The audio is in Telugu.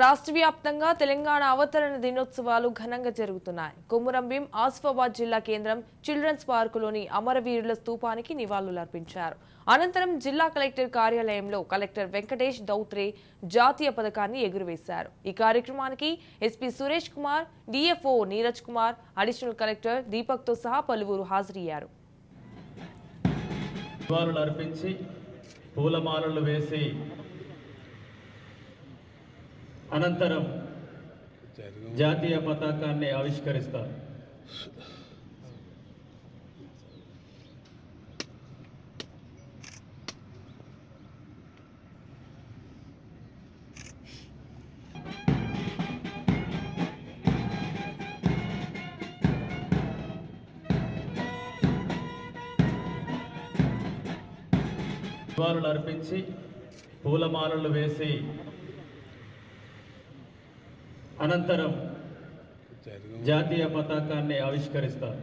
రాష్ట్ర వ్యాప్తంగా తెలంగాణ అవతరణ దినోత్సవాలు ఘనంగా జరుగుతున్నాయి. కొమురంభీం ఆసిఫాబాద్ జిల్లా కేంద్రం చిల్డ్రన్స్ పార్కులోని అమరవీరుల స్తూపానికి నివాళులర్పించారు అనంతరం జిల్లా కలెక్టర్ కార్యాలయంలో కలెక్టర్ వెంకటేష్ దౌత్రే జాతీయ పథకాన్ని ఎగురవేశారు. ఈ కార్యక్రమానికి SP Suresh Kumar DFO Neeraj Kumar additional collector దీపక్తో సహా పలువురు హాజరయ్యారు. నివాళులు అర్పించి పూలమాలలు వేసి అనంతరం జాతీయ పతాకాన్ని ఆవిష్కరిస్తారు. నివాళులు అర్పించి పూలమాలలు వేసి అనంతరం జాతీయ పతాకాన్ని ఆవిష్కరిస్తారు.